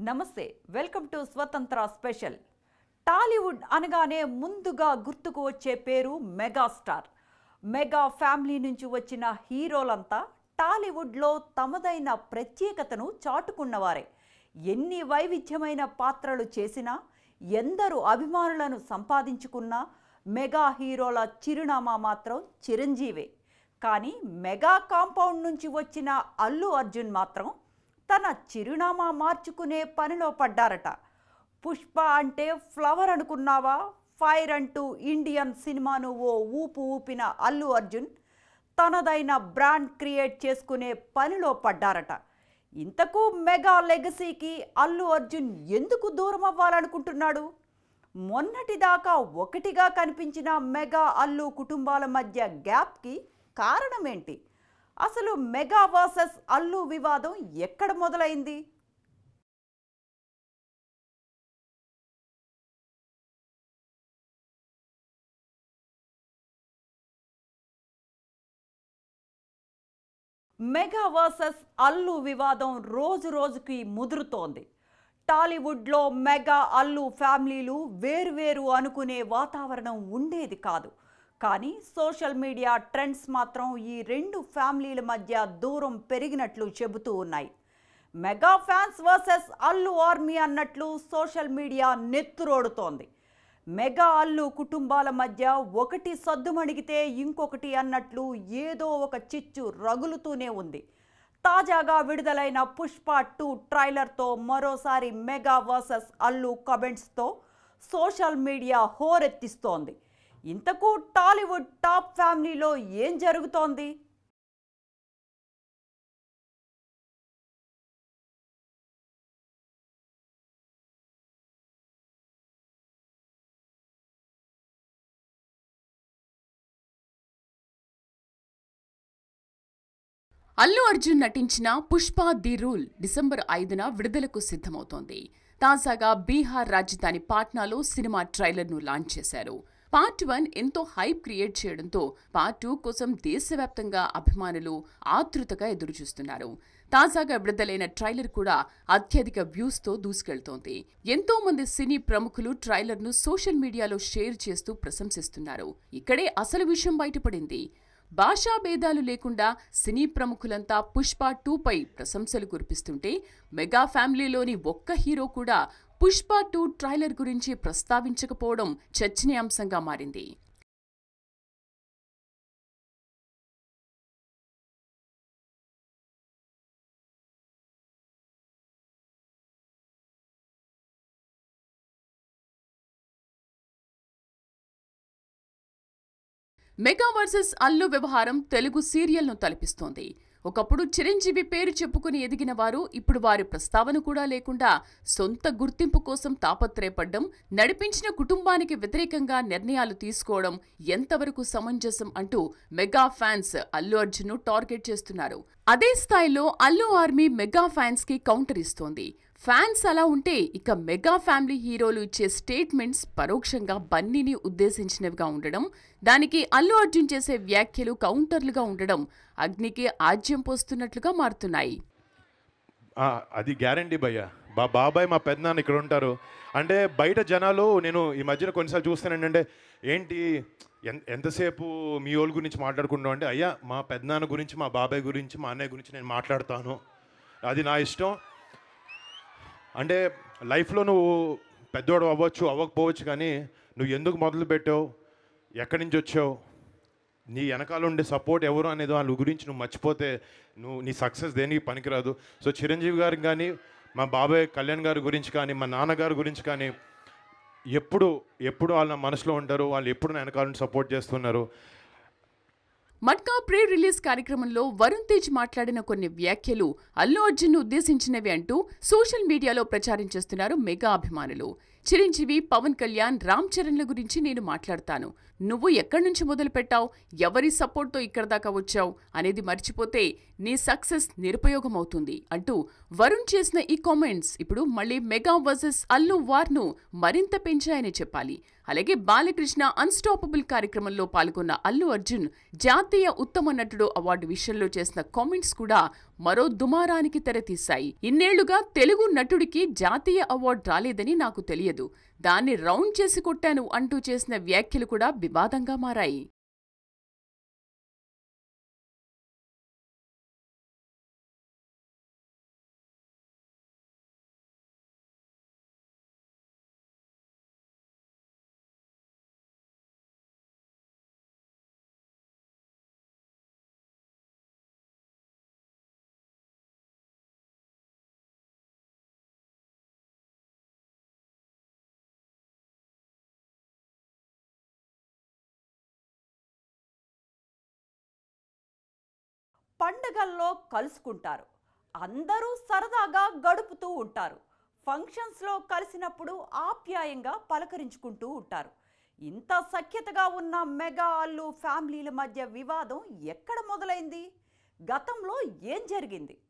నమస్తే welcome to Swatantra special. Tollywood అనగానే ముందుగా గుర్తుకు వచ్చే పేరు మెగాస్టార్. మెగా ఫ్యామిలీ నుంచి వచ్చిన హీరోలంతా టాలీవుడ్లో తమదైన ప్రత్యేకతను చాటుకున్నవారే. ఎన్ని వైవిధ్యమైన పాత్రలు చేసినా ఎందరు అభిమానులను సంపాదించుకున్నా మెగా హీరోల చిరునామా మాత్రం చిరంజీవే. కానీ మెగా కాంపౌండ్ నుంచి వచ్చిన అల్లు అర్జున్ మాత్రం తన చిరునామా మార్చుకునే పనిలో పడ్డారట. పుష్ప అంటే ఫ్లవర్ అనుకున్నావా? ఫైర్ అంటూ ఇండియన్ సినిమాను ఓ ఊపు ఊపిన అల్లు అర్జున్ తనదైన బ్రాండ్ క్రియేట్ చేసుకునే పనిలో పడ్డారట. ఇంతకు మెగా లెగసీకి అల్లు అర్జున్ ఎందుకు దూరం అవ్వాలనుకుంటున్నాడు? మొన్నటిదాకా ఒకటిగా కనిపించిన మెగా అల్లు కుటుంబాల మధ్య గ్యాప్కి కారణమేంటి? అసలు మెగా వర్సెస్ అల్లు వివాదం ఎక్కడ మొదలైంది? మెగా వర్సెస్ అల్లు వివాదం రోజు రోజుకి ముదురుతోంది. టాలీవుడ్లో మెగా అల్లు ఫ్యామిలీలు వేరువేరు అనుకునే వాతావరణం ఉండేది కాదు. కానీ సోషల్ మీడియా ట్రెండ్స్ మాత్రం ఈ రెండు ఫ్యామిలీల మధ్య దూరం పెరిగినట్లు చెబుతూ ఉన్నాయి. Mega fans versus Allu army అన్నట్లు సోషల్ మీడియా నెత్తురోడుతోంది. మెగా అల్లు కుటుంబాల మధ్య ఒకటి సద్దుమణిగితే ఇంకొకటి అన్నట్లు ఏదో ఒక చిచ్చు రగులుతూనే ఉంది. తాజాగా విడుదలైన పుష్ప టూ ట్రైలర్తో మరోసారి మెగా వర్సెస్ అల్లు కమెంట్స్తో సోషల్ మీడియా హోరెత్తిస్తోంది. ఇంతకు టాలీవుడ్ టాప్ ఫ్యామిలీలో ఏం జరుగుతోంది? అల్లు అర్జున్ నటించిన పుష్ప ది రూల్ డిసెంబర్ ఐదున విడుదలకు సిద్ధమవుతోంది. తాజాగా బీహార్ రాజధాని పాట్నాలో సినిమా ట్రైలర్ను లాంచ్ చేశారు. పార్ట్ వన్ ఎంతో హైప్ క్రియేట్ చేయడంతో పార్ట్ టూ కోసం దేశవ్యాప్తంగా అభిమానులు ఆతృతగా ఎదురుచూస్తున్నారు. తాజాగా విడుదలైన ట్రైలర్ కూడా అత్యధిక వ్యూస్తో దూసుకెళ్తోంది. ఎంతో మంది సినీ ప్రముఖులు ట్రైలర్ను సోషల్ మీడియాలో షేర్ చేస్తూ ప్రశంసిస్తున్నారు. ఇక్కడే అసలు విషయం బయటపడింది. భాషా భేదాలు లేకుండా సినీ ప్రముఖులంతా పుష్ప టూపై ప్రశంసలు కురిపిస్తుంటే మెగా ఫ్యామిలీలోని ఒక్క హీరో కూడా పుష్ప టూ ట్రైలర్ గురించి ప్రస్తావించకపోవడం చర్చనీయాంశంగా మారింది. మెగా వర్సెస్ అల్లు వ్యవహారం తెలుగు సీరియల్ను తలపిస్తోంది. ఒకప్పుడు చిరంజీవి పేరు చెప్పుకుని ఎదిగిన వారు ఇప్పుడు వారి ప్రస్తావన కూడా లేకుండా సొంత గుర్తింపు కోసం తాపత్రయపడ్డం నడిపించిన కుటుంబానికి వ్యతిరేకంగా నిర్ణయాలు తీసుకోవడం ఎంతవరకు సమంజసం అంటూ మెగా ఫ్యాన్స్ అల్లు అర్జున్ను టార్గెట్ చేస్తున్నారు. అదే స్థాయిలో అల్లు ఆర్మీ మెగా ఫ్యాన్స్కి కౌంటర్ ఇస్తోంది. ఫ్యాన్స్ అలా ఉంటే ఇక మెగా ఫ్యామిలీ హీరోలు ఇచ్చే స్టేట్మెంట్స్ పరోక్షంగా బన్నీని ఉద్దేశించినవిగా ఉండడం దానికి అల్లు అర్జున్ చేసే వ్యాఖ్యలు కౌంటర్లుగా ఉండడం అగ్నికి ఆజ్యం పోస్తున్నట్లుగా మారుతున్నాయి. అది గ్యారంటీ భయ్య. మా బాబాయ్ మా పెద్దనాన్న ఇక్కడ ఉంటారు. అంటే బయట జనాలు నేను ఈ మధ్యన కొన్నిసార్లు చూస్తాను ఏంటంటే ఏంటి ఎంతసేపు మీ వాళ్ళ గురించి మాట్లాడుకుంటాం అంటే అయ్యా మా పెద్దనాన్న గురించి మా బాబాయ్ గురించి మా అన్నయ్య గురించి నేను మాట్లాడతాను. అది నా ఇష్టం. అంటే లైఫ్లో నువ్వు పెద్దోడు అవ్వచ్చు అవ్వకపోవచ్చు కానీ నువ్వు ఎందుకు మొదలు పెట్టావు? ఎక్కడి నుంచి వచ్చావు? నీ వెనకాల ఉండే సపోర్ట్ ఎవరు అనేది వాళ్ళ గురించి నువ్వు మర్చిపోతే నువ్వు నీ సక్సెస్ దేనికి పనికిరాదు. సో చిరంజీవి గారికి కానీ మా బాబాయ్ కళ్యాణ్ గారి గురించి కానీ మా నాన్నగారి గురించి కానీ ఎప్పుడు ఎప్పుడు వాళ్ళ మనసులో ఉంటారు? వాళ్ళు ఎప్పుడు నా వెనకాల సపోర్ట్ చేస్తున్నారు? మట్కా ప్రీ రిలీజ్ కార్యక్రమంలో వరుణ్ తేజ్ మాట్లాడిన కొన్ని వ్యాఖ్యలు అల్లు అర్జున్ ఉద్దేశించినవి అంటూ సోషల్ మీడియాలో ప్రచారం చేస్తున్నారు మెగా అభిమానులు. చిరంజీవి పవన్ కళ్యాణ్ రామ్ చరణ్ల గురించి నేను మాట్లాడతాను. నువ్వు ఎక్కడి నుంచి మొదలు పెట్టావు? ఎవరి సపోర్ట్తో ఇక్కడ దాకా వచ్చావు? అనేది మర్చిపోతే నీ సక్సెస్ నిరుపయోగం అవుతుంది అంటూ వరుణ్ చేసిన ఈ కామెంట్స్ ఇప్పుడు మళ్ళీ మెగా వర్సెస్ అల్లు వార్ను మరింత పెంచాయని చెప్పాలి. అలాగే బాలకృష్ణ అన్స్టాపబుల్ కార్యక్రమంలో పాల్గొన్న అల్లు అర్జున్ జాతీయ ఉత్తమ నటుడు అవార్డు విషయంలో చేసిన కామెంట్స్ కూడా మరో దుమారానికి తెరతీశాయి. ఇన్నేళ్ళుగా తెలుగు నటుడికి జాతీయ అవార్డు రాలేదని నాకు తెలియదు. దాన్ని రౌండ్ చేసి కొట్టాను అంటూ చేసిన వ్యాఖ్యలు కూడా వివాదంగా మారాయి. పండగల్లో కలుసుకుంటారు. అందరూ సరదాగా గడుపుతూ ఉంటారు. ఫంక్షన్స్లో కలిసినప్పుడు ఆప్యాయంగా పలకరించుకుంటూ ఉంటారు. ఇంత సఖ్యతగా ఉన్న మెగా అల్లు ఫ్యామిలీల మధ్య వివాదం ఎక్కడ మొదలైంది? గతంలో ఏం జరిగింది?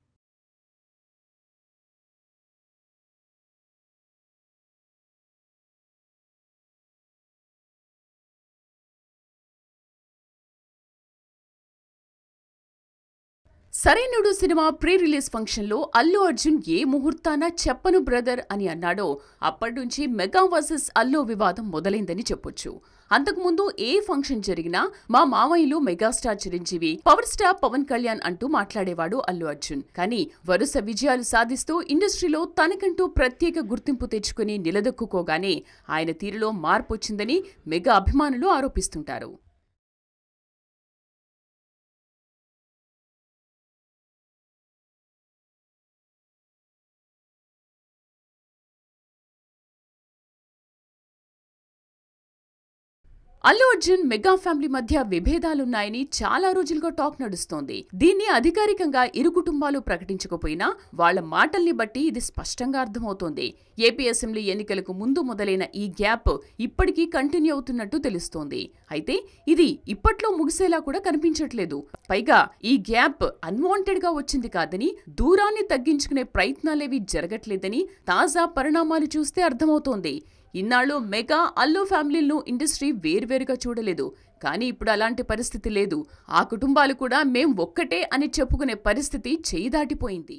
సరైనడు సినిమా ప్రీ రిలీజ్ ఫంక్షన్లో అల్లు అర్జున్ ఏ ముహూర్తాన చెప్పను బ్రదర్ అని అన్నాడో అప్పటి నుంచి మెగా వర్సెస్ అల్లు వివాదం మొదలైందని చెప్పొచ్చు. అంతకుముందు ఏ ఫంక్షన్ జరిగినా మా మావయ్యలు megastar Chiranjeevi power star Pawan Kalyan అంటూ మాట్లాడేవాడు అల్లు అర్జున్. కానీ వరుస విజయాలు సాధిస్తూ ఇండస్ట్రీలో తనకంటూ ప్రత్యేక గుర్తింపు తెచ్చుకుని నిలదొక్కుకోగానే ఆయన తీరులో మార్పు వచ్చిందని మెగా అభిమానులు ఆరోపిస్తుంటారు. అల్లు అర్జున్ మెగా ఫ్యామిలీ మధ్య విభేదాలున్నాయని చాలా రోజులుగా టాక్ నడుస్తోంది. దీన్ని అధికారికంగా ఇరు కుటుంబాలు ప్రకటించకపోయినా వాళ్ళ మాటల్ని బట్టి ఇది స్పష్టంగా అర్థమవుతోంది. ఏపీ అసెంబ్లీ ఎన్నికలకు ముందు మొదలైన ఈ గ్యాప్ ఇప్పటికీ కంటిన్యూ అవుతున్నట్టు తెలుస్తోంది. అయితే ఇది ఇప్పట్లో ముగిసేలా కూడా కనిపించట్లేదు. పైగా ఈ గ్యాప్ అన్వాంటెడ్గా వచ్చింది కాదని దూరాన్ని తగ్గించుకునే ప్రయత్నాలేవి జరగట్లేదని తాజా పరిణామాలు చూస్తే అర్థమవుతోంది. ఇన్నాళ్ళు మెగా అల్లు ఫ్యామిలీలను ఇండస్ట్రీ వేర్వేరుగా చూడలేదు. కానీ ఇప్పుడు అలాంటి పరిస్థితి లేదు. ఆ కుటుంబాలు కూడా మేం ఒక్కటే అని చెప్పుకునే పరిస్థితి చేయి దాటిపోయింది.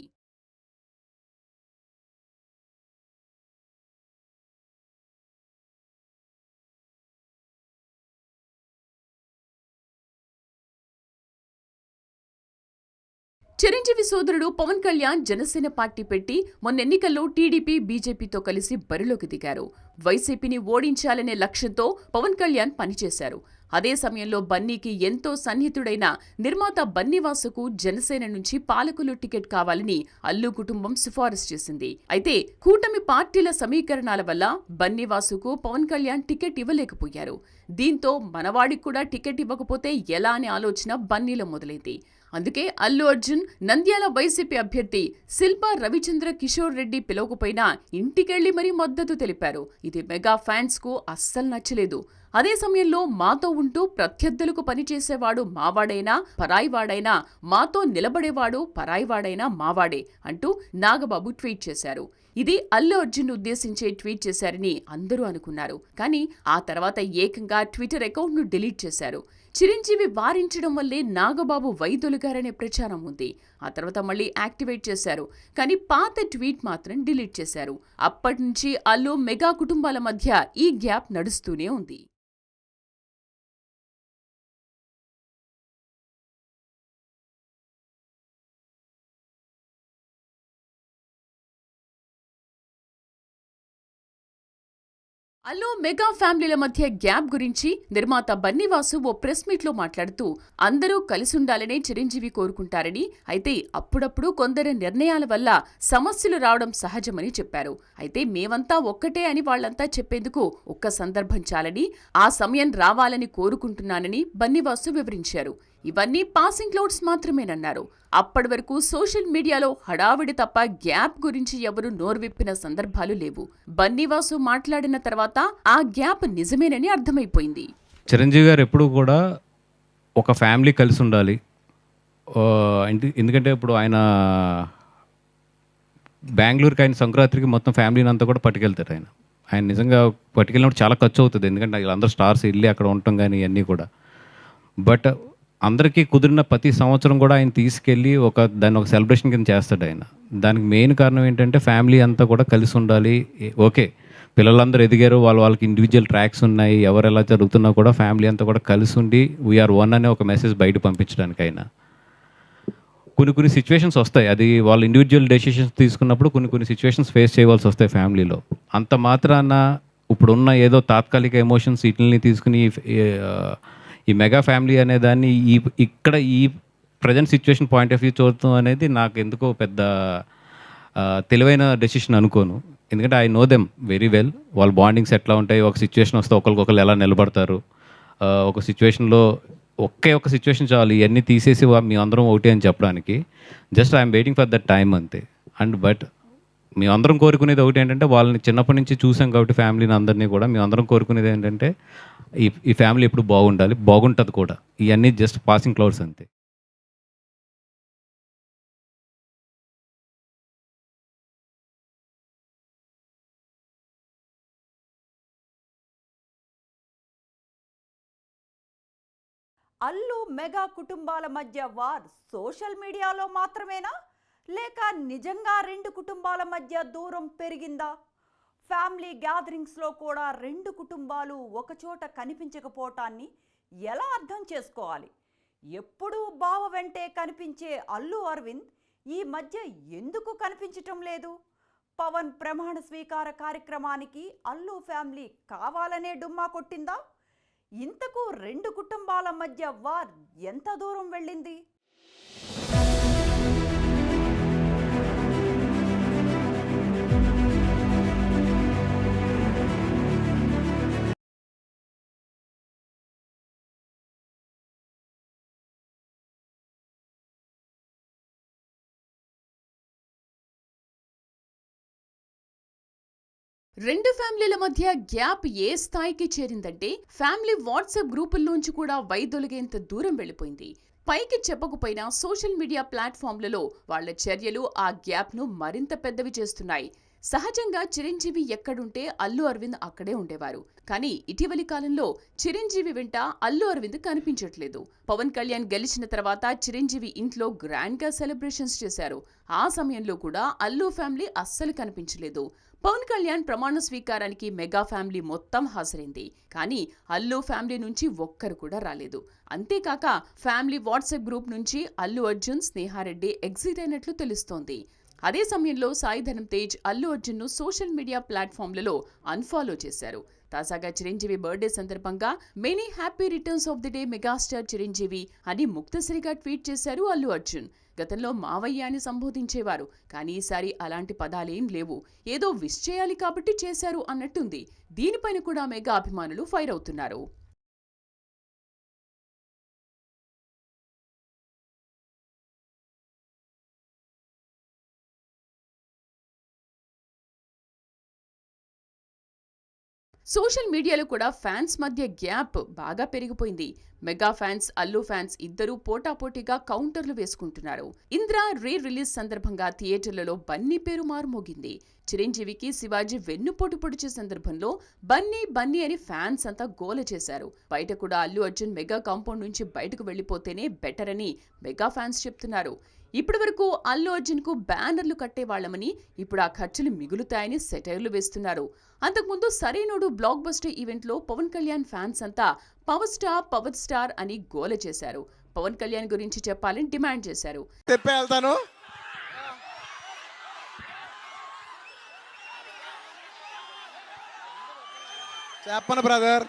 చిరంజీవి సోదరుడు పవన్ కళ్యాణ్ జనసేన పార్టీ పెట్టి మొన్న ఎన్నికల్లో టీడీపీ బీజేపీతో కలిసి బరిలోకి దిగారు. వైసీపీని ఓడించాలనే లక్ష్యంతో పవన్ కళ్యాణ్ పనిచేశారు. అదే సమయంలో బన్నీకి ఎంతో సన్నిహితుడైన నిర్మాత బన్నీవాసుకు జనసేన నుంచి పాలకులు టికెట్ కావాలని అల్లు కుటుంబం సిఫారసు చేసింది. అయితే కూటమి పార్టీల సమీకరణాల వల్ల బన్నీవాసుకు పవన్ కళ్యాణ్ టికెట్ ఇవ్వలేకపోయారు. దీంతో మనవాడికి కూడా టికెట్ ఇవ్వకపోతే ఎలా అనే ఆలోచన బన్నీలో మొదలైంది. అందుకే అల్లు అర్జున్ నంద్యాల వైసీపీ అభ్యర్థి శిల్పా రవిచంద్ర కిషోర్ రెడ్డి పిలవకపోయినా ఇంటికెళ్ళి మరీ మద్దతు తెలిపారు. ఇది మెగా ఫ్యాన్స్కు అస్సలు నచ్చలేదు. అదే సమయంలో మాతో ఉంటూ ప్రత్యర్థులకు పనిచేసేవాడు మావాడైనా పరాయివాడైనా మాతో నిలబడేవాడు పరాయివాడైనా మావాడే అంటూ నాగబాబు ట్వీట్ చేశారు. ఇది అల్లు అర్జున్ ఉద్దేశించే ట్వీట్ చేశారని అందరూ అనుకున్నారు. కానీ ఆ తర్వాత ఏకంగా ట్విట్టర్ అకౌంట్ను డిలీట్ చేశారు. చిరంజీవి వారించడం వల్లే నాగబాబు వైదొలిగారనే ప్రచారం ఉంది. ఆ తర్వాత మళ్ళీ యాక్టివేట్ చేశారు. కానీ పాత ట్వీట్ మాత్రం డిలీట్ చేశారు. అప్పటి నుంచి అల్లు మెగా కుటుంబాల మధ్య ఈ గ్యాప్ నడుస్తూనే ఉంది. అల్లు మెగా ఫ్యామిలీల మధ్య గ్యాప్ గురించి నిర్మాత బన్నీవాసు ఓ ప్రెస్ మీట్లో మాట్లాడుతూ అందరూ కలిసుండాలనే చిరంజీవి కోరుకుంటారని అయితే అప్పుడప్పుడు కొందరి నిర్ణయాల వల్ల సమస్యలు రావడం సహజమని చెప్పారు. అయితే మేమంతా ఒక్కటే అని వాళ్ళంతా చెప్పేందుకు ఒక్క సందర్భం చాలని ఆ సమయం రావాలని కోరుకుంటున్నానని బన్నీవాసు వివరించారు. ఇవన్నీ పాసింగ్ క్లౌడ్స్ మాత్రమేనన్నారు. అప్పటి వరకు సోషల్ మీడియాలో హడావిడి తప్ప గ్యాప్ గురించి ఎవరు నోరువిప్పిన సందర్భాలు లేవు. బన్నీవాసు మాట్లాడిన తర్వాత ఆ గ్యాప్ నిజమేనని అర్థమైపోయింది. చిరంజీవి గారు ఎప్పుడు కూడా ఒక ఫ్యామిలీ కలిసి ఉండాలి. ఎందుకంటే ఇప్పుడు ఆయన బెంగళూరుకి ఆయన సంక్రాంతికి మొత్తం ఫ్యామిలీని అంతా కూడా పట్టుకెళ్తారు ఆయన. ఆయన నిజంగా పట్టుకెళ్ళినప్పుడు చాలా ఖర్చు అవుతుంది. ఎందుకంటే వీళ్ళందరూ స్టార్స్ వెళ్ళి అక్కడ ఉండటం కానీ ఇవన్నీ కూడా. బట్ అందరికీ కుదిరిన ప్రతి సంవత్సరం కూడా ఆయన తీసుకెళ్ళి ఒక దాన్ని ఒక సెలబ్రేషన్ కింద చేస్తాడు ఆయన. దానికి మెయిన్ కారణం ఏంటంటే ఫ్యామిలీ అంతా కూడా కలిసి ఉండాలి. ఓకే పిల్లలందరూ ఎదిగారు వాళ్ళ వాళ్ళకి ఇండివిజువల్ ట్రాక్స్ ఉన్నాయి ఎవరు ఎలా జరుగుతున్నా కూడా ఫ్యామిలీ అంతా కూడా కలిసి ఉండి వీఆర్ వన్ అనే ఒక మెసేజ్ బయట పంపించడానికి అయినా కొన్ని కొన్ని సిచ్యువేషన్స్ వస్తాయి. అది వాళ్ళు ఇండివిజువల్ డెసిషన్స్ తీసుకున్నప్పుడు కొన్ని కొన్ని సిచ్యువేషన్స్ ఫేస్ చేయవలసి వస్తాయి ఫ్యామిలీలో. అంత మాత్రాన ఇప్పుడున్న ఏదో తాత్కాలిక ఎమోషన్స్ వీటిని తీసుకుని ఈ, మెగా ఫ్యామిలీ అనే దాన్ని ఈ ఇక్కడ ఈ present situation point of view చూడటం అనేది నాకు ఎందుకో పెద్ద తెలివైన డెసిషన్ అనుకోను. ఎందుకంటే I know them very well. వాళ్ళ బాండింగ్స్ ఎట్లా ఉంటాయి? ఒక సిచ్యువేషన్ వస్తే ఒకరికొకరు ఎలా నిలబడతారు? ఒక సిచ్యువేషన్లో ఒకే ఒక సిచ్యువేషన్ చాలు. ఇవన్నీ తీసేసి మీ అందరం ఒకటి అని చెప్పడానికి. Just I'm waiting for that time అంతే. అండ్ బట్ మీ అందరం కోరుకునేది ఒకటి ఏంటంటే వాళ్ళని చిన్నప్పటి నుంచి చూసాం కాబట్టి ఫ్యామిలీని అందరినీ కూడా మేమందరం కోరుకునేది ఏంటంటే ఈ ఈ ఫ్యామిలీ ఎప్పుడు బాగుండాలి బాగుంటుంది కూడా. ఇవన్నీ జస్ట్ పాసింగ్ క్లౌడ్స్ అంతే. అల్లు మెగా కుటుంబాల మధ్య వార్ సోషల్ మీడియాలో మాత్రమేనా? లేక నిజంగా రెండు కుటుంబాల మధ్య దూరం పెరిగిందా? ఫ్యామిలీ గ్యాదరింగ్స్లో కూడా రెండు కుటుంబాలు ఒకచోట కనిపించకపోవటాన్ని ఎలా అర్థం చేసుకోవాలి? ఎప్పుడూ బావ వెంటే కనిపించే అల్లు అరవింద్ ఈ మధ్య ఎందుకు కనిపించటం లేదు? పవన్ ప్రమాణ స్వీకార కార్యక్రమానికి అల్లు ఫ్యామిలీ కావాలనే డుమ్మా కొట్టిందా? ఇంతకు రెండు కుటుంబాల మధ్య వార్ ఎంత దూరం వెళ్ళింది? రెండు ఫ్యామిలీల మధ్య గ్యాప్ ఏ స్థాయికి చేరిందంటే ఫ్యామిలీ వాట్సాప్ గ్రూపుల్లోంచి కూడా వైదొలిగేంత దూరం వెళ్ళిపోయింది. పైకి చెప్పకపోయినా సోషల్ మీడియా ప్లాట్ఫామ్లలో వాళ్ళ చర్యలు ఆ గ్యాప్ను మరింత పెద్దవి చేస్తున్నాయి. సహజంగా చిరంజీవి ఎక్కడుంటే అల్లు అరవింద్ అక్కడే ఉండేవారు. కానీ ఇటీవలి కాలంలో చిరంజీవి వెంట అల్లు అరవింద్ కనిపించట్లేదు. పవన్ కళ్యాణ్ గెలిచిన తర్వాత చిరంజీవి ఇంట్లో గ్రాండ్గా సెలబ్రేషన్స్ చేశారు. ఆ సమయంలో కూడా అల్లు ఫ్యామిలీ అస్సలు కనిపించలేదు. పవన్ కళ్యాణ్ ప్రమాణ స్వీకారానికి మెగా ఫ్యామిలీ మొత్తం హాజరైంది. కానీ అల్లు ఫ్యామిలీ నుంచి ఒక్కరు కూడా రాలేదు. అంతేకాక ఫ్యామిలీ వాట్సాప్ గ్రూప్ నుంచి అల్లు అర్జున్ స్నేహారెడ్డి ఎగ్జిట్ అయినట్లు తెలుస్తోంది. అదే సమయంలో సాయి ధనం తేజ్ అల్లు అర్జున్ను సోషల్ మీడియా ప్లాట్ఫామ్లలో అన్ఫాలో చేశారు. తాజాగా చిరంజీవి బర్త్డే సందర్భంగా many happy returns of the day megastar Chiranjeevi అని ముక్తసరిగా ట్వీట్ చేశారు అల్లు అర్జున్. గతంలో మావయ్య అని సంబోధించేవారు. కానీ ఈసారి అలాంటి పదాలేం లేవు. ఏదో విష్ చేయాలి కాబట్టి చేశారు అన్నట్టుంది. దీనిపైన కూడా మెగా అభిమానులు ఫైర్ అవుతున్నారు. సోషల్ మీడియాలో కూడా ఫ్యాన్స్ మధ్య గ్యాప్ బాగా పెరిగిపోయింది. మెగా ఫ్యాన్స్ అల్లు ఫ్యాన్స్ ఇద్దరూ పోటాపోటీగా కౌంటర్లు వేసుకుంటున్నారు. ఇంద్ర రీ రిలీజ్ సందర్భంగా థియేటర్లలో బన్నీ పేరు మారుమోగింది. చిరంజీవికి శివాజీ వెన్నుపోటు పొడిచే సందర్భంలో బన్నీ బన్నీ అని ఫ్యాన్స్ అంతా గోల చేశారు. బయట కూడా అల్లు అర్జున్ మెగా కాంపౌండ్ నుంచి బయటకు వెళ్ళిపోతేనే బెటర్ అని మెగా ఫ్యాన్స్ చెప్తున్నారు. ఇప్పటి వరకు అల్లు అర్జున్కు బ్యానర్లు కట్టేవాళ్ళమని ఇప్పుడు ఆ ఖర్చులు మిగులుతాయని సెటైర్లు వేస్తున్నారు. అంతకుముందు సరైనడు బ్లాక్ బస్టర్ ఈవెంట్లో పవన్ కళ్యాణ్ ఫ్యాన్స్ అంతా పవర్ స్టార్ పవర్ స్టార్ అని గోల చేశారు. పవన్ కళ్యాణ్ గురించి చెప్పాలని డిమాండ్ చేశారు. చెప్పను బ్రదర్.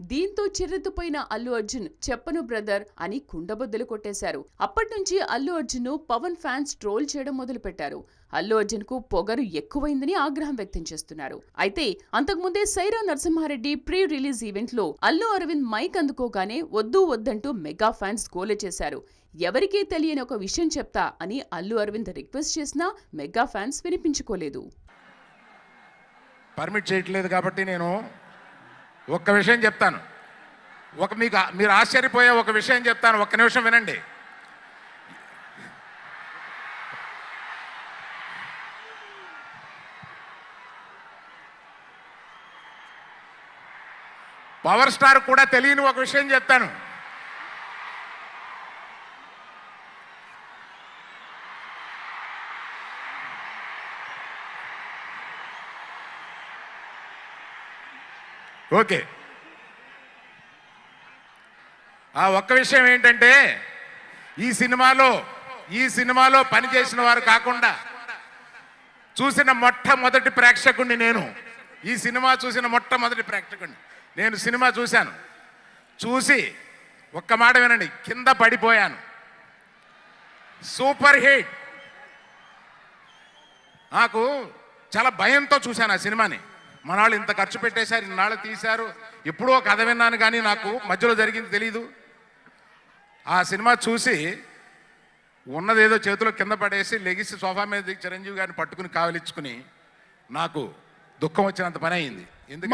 దీంతో చిరెత్తుపోయిన అల్లు అర్జున్ చెప్పను బ్రదర్ అని కుండబొద్దలు కొట్టేశారు. అప్పటి నుంచి అల్లు అర్జున్ను పవన్ ఫ్యాన్స్ ట్రోల్ చేయడం మొదలుపెట్టారు. అల్లు అర్జున్కు పొగరు ఎక్కువైందని ఆగ్రహం వ్యక్తం చేస్తున్నారు. అయితే అంతకుముందే సైరా నరసింహారెడ్డి ప్రీ రిలీజ్ ఈవెంట్లో అల్లు అరవింద్ మైక్ అందుకోగానే వద్దు వద్దంటూ మెగా ఫ్యాన్స్ గోల చేశారు. ఎవరికీ తెలియని ఒక విషయం చెప్తా అని అల్లు అరవింద్ రిక్వెస్ట్ చేసినా మెగా ఫ్యాన్స్ వినిపించుకోలేదు. పర్మిట్ చేయట్లేదు కాబట్టి నేను ఒక్క విషయం చెప్తాను. ఒక మీకు మీరు ఆశ్చర్యపోయే ఒక విషయం చెప్తాను. ఒక్క నిమిషం వినండి. పవర్ స్టార్ కూడా తెలియని ఒక విషయం చెప్తాను. ఓకే. ఆ ఒక్క విషయం ఏంటంటే ఈ సినిమాలో ఈ సినిమాలో పనిచేసిన వారు కాకుండా చూసిన మొట్టమొదటి ప్రేక్షకుడిని నేను. ఈ సినిమా చూసిన మొట్టమొదటి ప్రేక్షకుడిని నేను సినిమా చూశాను. చూసి ఒక్క మాట వినండి కింద పడిపోయాను. Super hit. నాకు చాలా భయంతో చూశాను ఆ సినిమాని. మనాళ్ళు ఇంత ఖర్చు పెట్టేశారు ఇన్నాళ్ళు తీశారు. ఎప్పుడో కథ విన్నాను కానీ నాకు మధ్యలో జరిగింది తెలీదు. ఆ సినిమా చూసి ఉన్నదేదో చేతిలో కింద పడేసి లెగిసి సోఫా మీద చిరంజీవి గారిని పట్టుకుని కావలిచ్చుకుని నాకు దుఃఖం వచ్చినంత పని అయింది.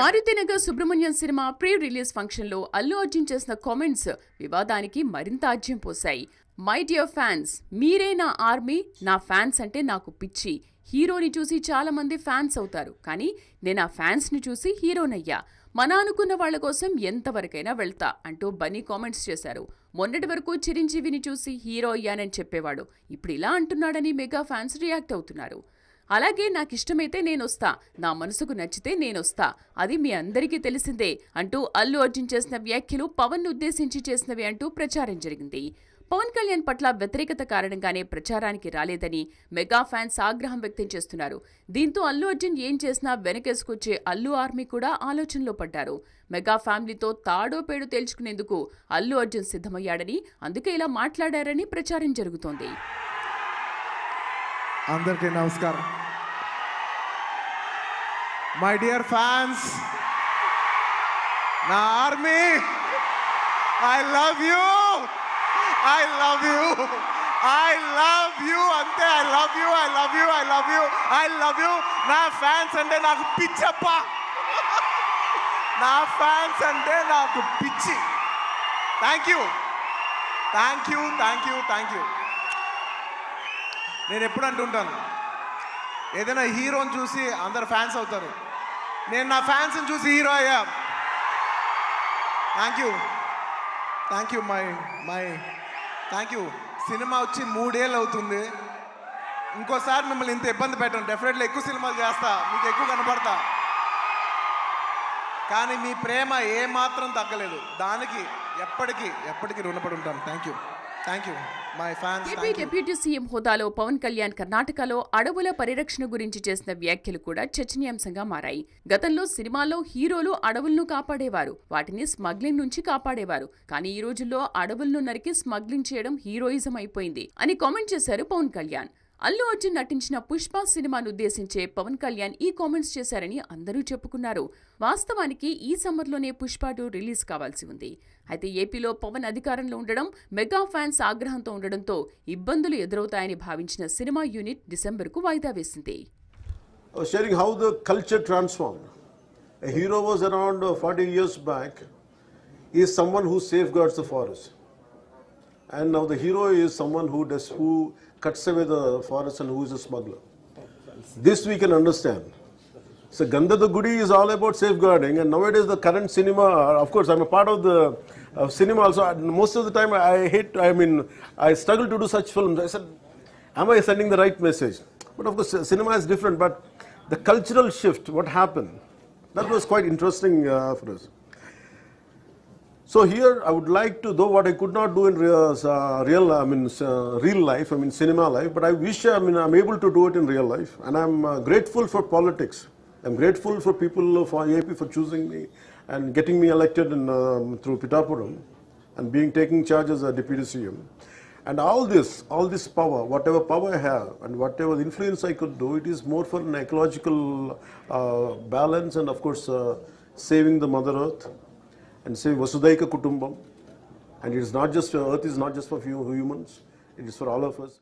Maruthinagar Subramanyam cinema pre release ఫంక్షన్లో అల్లు అర్జున్ చేసిన కామెంట్స్ వివాదానికి మరింత ఆజ్యం పోశాయి. మై డియర్ ఫ్యాన్స్ మీరే నా ఆర్మీ నా ఫ్యాన్స్ అంటే నాకు పిచ్చి. హీరోని చూసి చాలామంది ఫ్యాన్స్ అవుతారు. కానీ నేను ఆ ఫ్యాన్స్ని చూసి హీరోనయ్యా. మన అనుకున్న వాళ్ళ కోసం ఎంతవరకైనా వెళ్తా అంటూ బన్నీ కామెంట్స్ చేశారు. మొన్నటి వరకు చిరంజీవిని చూసి హీరో అయ్యానని చెప్పేవాడు. ఇప్పుడు ఇలా అంటున్నాడని మెగా ఫ్యాన్స్ రియాక్ట్ అవుతున్నారు. అలాగే నాకు ఇష్టమైతే నేనొస్తా. నా మనసుకు నచ్చితే నేనొస్తా. అది మీ అందరికీ తెలిసిందే అంటూ అల్లు అర్జున్ చేసిన వ్యాఖ్యలు పవన్ ఉద్దేశించి చేసినవి అంటూ ప్రచారం జరిగింది. పవన్ కళ్యాణ్ పట్ల వ్యతిరేకత కారణంగానే ప్రచారానికి రాలేదని మెగా ఫ్యాన్స్ ఆగ్రహం వ్యక్తం చేస్తున్నారు. దీంతో అల్లు అర్జున్ ఏం చేసినా వెనకేసుకొచ్చే అల్లు ఆర్మీ కూడా ఆలోచనలో పడ్డారు. మెగా ఫ్యామిలీతో తాడో పేడు తేల్చుకునేందుకు అల్లు అర్జున్ సిద్ధమయ్యాడని అందుకే ఇలా మాట్లాడారని ప్రచారం జరుగుతోంది. అందరికీ నమస్కారం. మై డియర్ ఫ్యాన్స్ నా army I love you I love you I love you అంతే I love you I love you I love you I love you నా ఫ్యాన్స్ అంటే నాకు పిచ్చప్ప. నా ఫ్యాన్స్ అంటే నాకు పిచ్చి. Thank you thank you thank you thank you నేను ఎప్పుడు అంటుంటాను. ఏదైనా హీరోని చూసి అందరు ఫ్యాన్స్ అవుతారు. నేను నా ఫ్యాన్స్ని చూసి హీరో అయ్యా. Thank you thank you my my thank you cinema వచ్చి మూడేళ్ళు అవుతుంది. ఇంకోసారి మిమ్మల్ని ఇంత ఇబ్బంది పెట్టను. డెఫినెట్లీ ఎక్కువ సినిమాలు చేస్తా. మీకు ఎక్కువ కనపడతా. కానీ మీ ప్రేమ ఏ మాత్రం తగ్గలేదు. దానికి ఎప్పటికీ ఎప్పటికీ రుణపడి ఉంటాను thank you AP deputy CM హోదాలో పవన్ కళ్యాణ్ కర్ణాటకలో అడవుల పరిరక్షణ గురించి చేసిన వ్యాఖ్యలు కూడా చర్చనీయాంశంగా మారాయి. గతంలో సినిమాల్లో హీరోలు అడవులను కాపాడేవారు. వాటిని స్మగ్లింగ్ నుంచి కాపాడేవారు. కానీ ఈ రోజుల్లో అడవులను నరికి స్మగ్లింగ్ చేయడం హీరోయిజం అయిపోయింది అని కామెంట్ చేశారు పవన్ కళ్యాణ్. అల్లు అర్జున్ నటించిన పుష్ప సినిమాను ఉద్దేశించే పవన్ కళ్యాణ్ ఈ కామెంట్స్ చేశారని అందరూ చెప్పుకున్నారు వాస్తవానికి ఈ సమ్మర్లోనే పుష్ప టూ రిలీజ్ కావాల్సి ఉంది అయితే ఏపీలో పవన్ అధికారంలో ఉండడం మెగా ఫ్యాన్స్ ఆగ్రహంతో ఉండడంతో ఇబ్బందులు ఎదురవుతాయని భావించిన సినిమా యూనిట్ డిసెంబర్కు వాయిదా వేసింది I was sharing how the culture transformed. A hero was around uh, 40 years back. He is someone. And now the hero is someone who does who cuts away the forest and who is a smuggler. This we can understand. So Gandha the is all about safeguarding, and nowadays the current cinema. Of course, I'm a part of the uh, cinema also. Most of the time, I hate. I mean, I struggle to do such films. I said, am I sending the right message? But of course, cinema is different. But the cultural shift, what happened, that was quite interesting uh, for us. So here, I would like to, though what I could not do in real, uh, real I mean, uh, real life, I mean, cinema life, but I wish, I mean, I'm able to do it in real life, and I'm uh, grateful for politics. I'm grateful for people of AP for choosing me. and getting me elected in, um, through Pitapuram and being taking charge as a deputy CM. And all this, all this power, whatever power I have and whatever influence I could do, it is more for an ecological uh, balance and of course uh, saving the Mother Earth and say వసుదైక కుటుంబం and it's not just earth is not just for few humans it is for all of us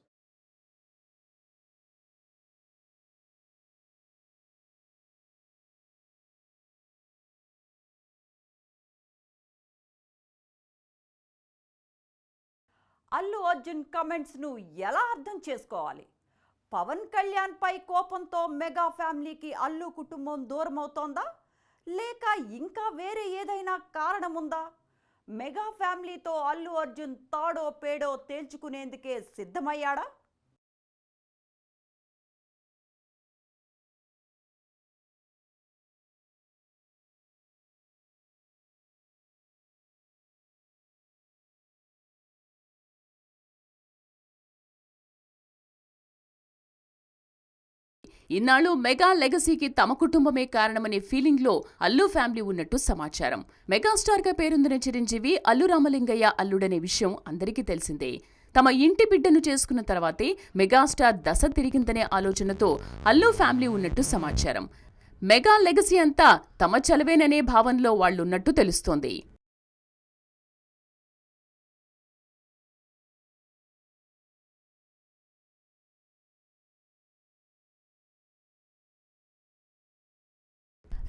Allu Arjun కమెంట్స్ను ఎలా అర్థం చేసుకోవాలి? పవన్ కళ్యాణ్ పై కోపంతో mega ఫ్యామిలీకి అల్లు కుటుంబం దూరం అవుతోందా లేక ఇంకా వేరే ఏదైనా కారణం ఉందా మెగా ఫ్యామిలీతో అల్లు అర్జున్ తాడో పేడో తేల్చుకునేందుకే సిద్ధమయ్యాడా? ఇన్నాళ్ళు మెగా లెగసీకి తమ కుటుంబమే కారణమనే ఫీలింగ్లో అల్లు ఫ్యామిలీ ఉన్నట్టు సమాచారం. మెగాస్టార్గా పేరొందిన చిరంజీవి అల్లు రామలింగయ్య అల్లుడనే విషయం అందరికీ తెలిసిందే. తమ ఇంటి బిడ్డను చేసుకున్న తర్వాతే మెగాస్టార్ దశ తిరిగిందనే ఆలోచనతో అల్లు ఫ్యామిలీ ఉన్నట్టు సమాచారం. మెగా లెగసీ అంతా తమ చలవేననే భావనలో వాళ్ళున్నట్టు తెలుస్తోంది.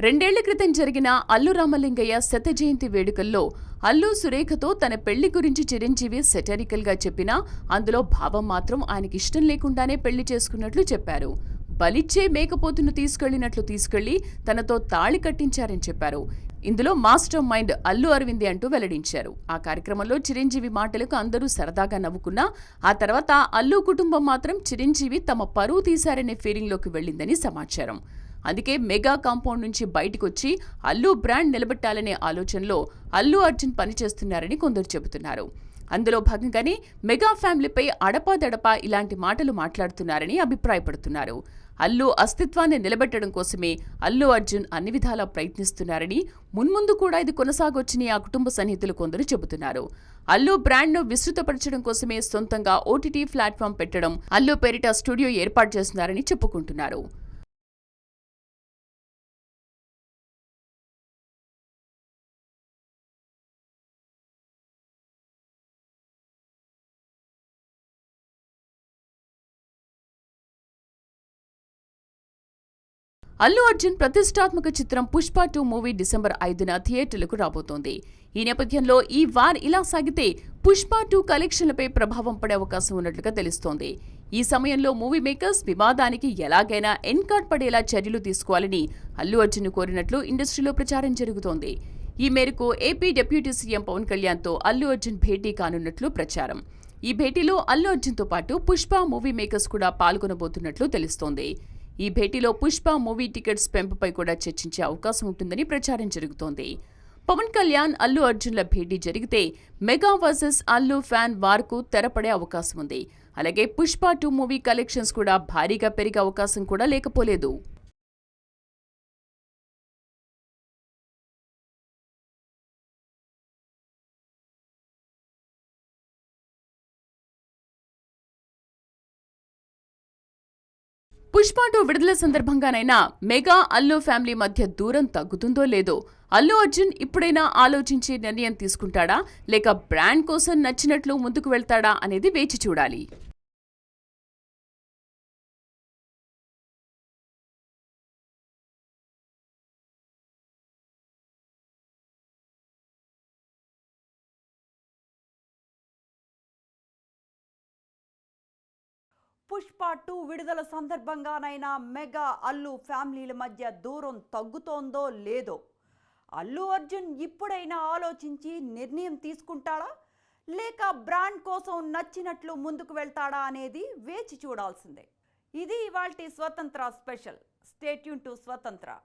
రెండేళ్ళ క్రితం జరిగిన అల్లు రామలింగయ్య శత జయంతి వేడుకల్లో అల్లు సురేఖతో తన పెళ్ళి గురించి చిరంజీవి సెటరికల్గా చెప్పినా అందులో భావం మాత్రం ఆయనకి ఇష్టం లేకుండానే పెళ్ళి చేసుకున్నట్లు చెప్పారు. బలిచ్చే మేకపోతును తీసుకెళ్ళినట్లు తీసుకెళ్ళి తనతో తాళి కట్టించారని చెప్పారు. ఇందులో మాస్టర్ మైండ్ అల్లు అరవిందే అంటూ వెల్లడించారు. ఆ కార్యక్రమంలో చిరంజీవి మాటలకు అందరూ సరదాగా నవ్వుకున్నా ఆ తర్వాత అల్లు కుటుంబం మాత్రం చిరంజీవి తమ పరువు తీశారనే ఫీలింగ్లోకి వెళ్ళిందని సమాచారం. అందుకే మెగా కాంపౌండ్ నుంచి బయటకొచ్చి అల్లు బ్రాండ్ నిలబెట్టాలనే ఆలోచనలో అల్లు అర్జున్ పనిచేస్తున్నారని కొందరు చెబుతున్నారు. అందులో భాగంగానే మెగా ఫ్యామిలీపై అడపాదడపా ఇలాంటి మాటలు మాట్లాడుతున్నారని అభిప్రాయపడుతున్నారు. అల్లు అస్తిత్వాన్ని నిలబెట్టడం కోసమే అల్లు అర్జున్ అన్ని విధాలా ప్రయత్నిస్తున్నారని మున్ముందు కూడా ఇది కొనసాగొచ్చని ఆ కుటుంబ సన్నిహితులు కొందరు చెబుతున్నారు. అల్లు బ్రాండ్ను విస్తృతపరచడం కోసమే సొంతంగా ఓటీటీ ప్లాట్ఫామ్ పెట్టడం అల్లు పేరిట స్టూడియో ఏర్పాటు చేస్తున్నారని చెప్పుకుంటున్నారు. అల్లు అర్జున్ ప్రతిష్టాత్మక చిత్రం పుష్ప టూ మూవీ డిసెంబర్ ఐదున థియేటర్లకు రాబోతోంది. ఈ నేపథ్యంలో ఈ వార్ ఇలా సాగితే పుష్ప టూ కలెక్షన్లపై ప్రభావం పడే అవకాశం ఉన్నట్లుగా తెలుస్తోంది. ఈ సమయంలో మూవీ మేకర్స్ వివాదానికి ఎలాగైనా ఎన్కాట్ పడేలా చర్యలు తీసుకోవాలని అల్లు అర్జున్ కోరినట్లు ఇండస్ట్రీలో ప్రచారం జరుగుతోంది. ఈ మేరకు ఏపీ డిప్యూటీ సీఎం పవన్ కళ్యాణ్తో అల్లు అర్జున్ భేటీ కానున్నట్లు ప్రచారం. ఈ భేటీలో అల్లు అర్జున్తో పాటు పుష్ప మూవీ మేకర్స్ కూడా పాల్గొనబోతున్నట్లు తెలుస్తోంది. ఈ భేటీలో పుష్ప మూవీ టికెట్స్ పెంపుపై కూడా చర్చించే అవకాశం ఉంటుందని ప్రచారం జరుగుతోంది. పవన్ కళ్యాణ్ అల్లు అర్జున్ల భేటీ జరిగితే మెగా వర్సెస్ అల్లు ఫ్యాన్ వార్కు తెరపడే అవకాశం ఉంది. అలాగే పుష్ప టూ మూవీ కలెక్షన్స్ కూడా భారీగా పెరిగే అవకాశం కూడా లేకపోలేదు. పుష్ప టూ విడుదల సందర్భంగానైనా మెగా అల్లు ఫ్యామిలీ మధ్య దూరం తగ్గుతుందో లేదో అల్లు అర్జున్ ఇప్పుడైనా ఆలోచించి నిర్ణయం తీసుకుంటాడా? లేక బ్రాండ్ కోసం నచ్చినట్లు ముందుకు వెళ్తాడా అనేది వేచి చూడాలి. పుష్ప టూ విడుదల సందర్భంగానైనా మెగా అల్లు ఫ్యామిలీల మధ్య దూరం తగ్గుతోందో లేదో? అల్లు అర్జున్ ఇప్పుడైనా ఆలోచించి నిర్ణయం తీసుకుంటాడా? లేక బ్రాండ్ కోసం నచ్చినట్లు ముందుకు వెళ్తాడా అనేది వేచి చూడాల్సిందే. ఇది ఇవాల్టి స్వతంత్ర స్పెషల్. స్టేట్యూన్ టు స్వతంత్ర.